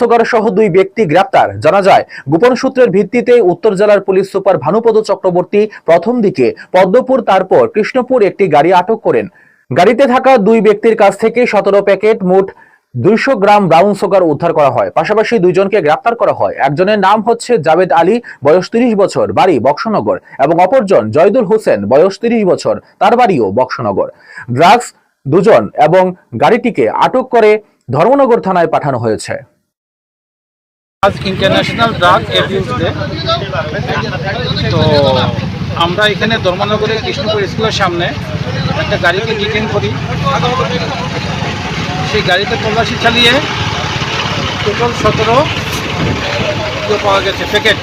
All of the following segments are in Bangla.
সুগার সহ দুই ব্যক্তি গ্রেপ্তার। জানা যায়, গোপন সূত্রের ভিত্তিতে উত্তর জেলার পুলিশ সুপার ভানুপদ চক্রবর্তী প্রথম দিকে পদ্মপুর, তারপর কৃষ্ণপুর একটি গাড়ি আটক করেন। গাড়িতে থাকা দুই ব্যক্তির কাছ থেকে সতেরো প্যাকেট মোট দুইশো গ্রাম ব্রাউন সুগার উদ্ধার করা হয়। পাশাপাশি দুইজনকে গ্রেপ্তার করা হয়। একজনের নাম হচ্ছে জাবেদ আলী, বয়স তিরিশ বছর, বাড়ি বক্সনগর, এবং অপরজন জয়দুল হোসেন, বয়স তিরিশ বছর, তার বাড়িও বক্সনগর। ড্রাগস দুজন এবং গাড়িটিকে আটক করে ধর্মনগর থানায় পাঠানো হয়েছে। আজ ইন্টারন্যাশনাল ড্রাগ অ্যাবিউজ ডে তো আমরা এখানে ধর্মনগরের কৃষ্ণপুর স্কুলের সামনে একটা গাড়িকে ডিটেন করি। সেই গাড়িতে তল্লাশি চালিয়ে টোটাল সতেরো পাওয়া গেছে প্যাকেট।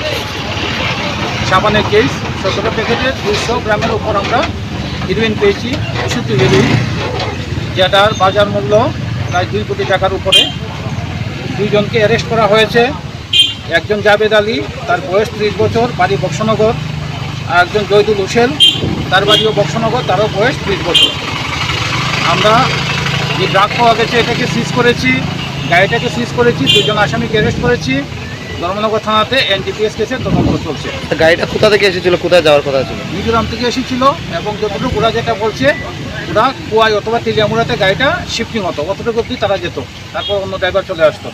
সাবানের কেস সতেরো প্যাকেটের দুশো গ্রামের উপর আমরা হিরোইন পেয়েছি বিশুদ্ধ হিরোইন যেটার বাজার মূল্য প্রায় দুই কোটি টাকার উপরে। দুইজনকে অ্যারেস্ট করা হয়েছে। একজন জাবেদ আলী তার বয়স ত্রিশ বছর বাড়ি বক্সনগর। আর একজন জয়দুল হোসেন তার বাড়িও বক্সনগর তারও বয়স ত্রিশ বছর। আমরা যে ড্রাগ পাওয়া গেছে এটাকে সিজ করেছি গাড়িটাকে সিজ করেছি দুজন আসামিকে অ্যারেস্ট করেছি। ধর্মনগর থানাতে এনডিপিএস কেসে তদন্ত চলছে। গাড়িটা কোথা থেকে এসেছিল কোথায় যাওয়ার কথা ছিল? মিজোরাম থেকে এসেছিল এবং যতটুকু ওরা যেটা বলছে ওরা কুয়ায় অথবা তেলিয়ামুড়াতে গাড়িটা শিফটিং হতো অতটুকু অব্দি তারা যেত। তারপর অন্য ড্রাইভার চলে আসতো।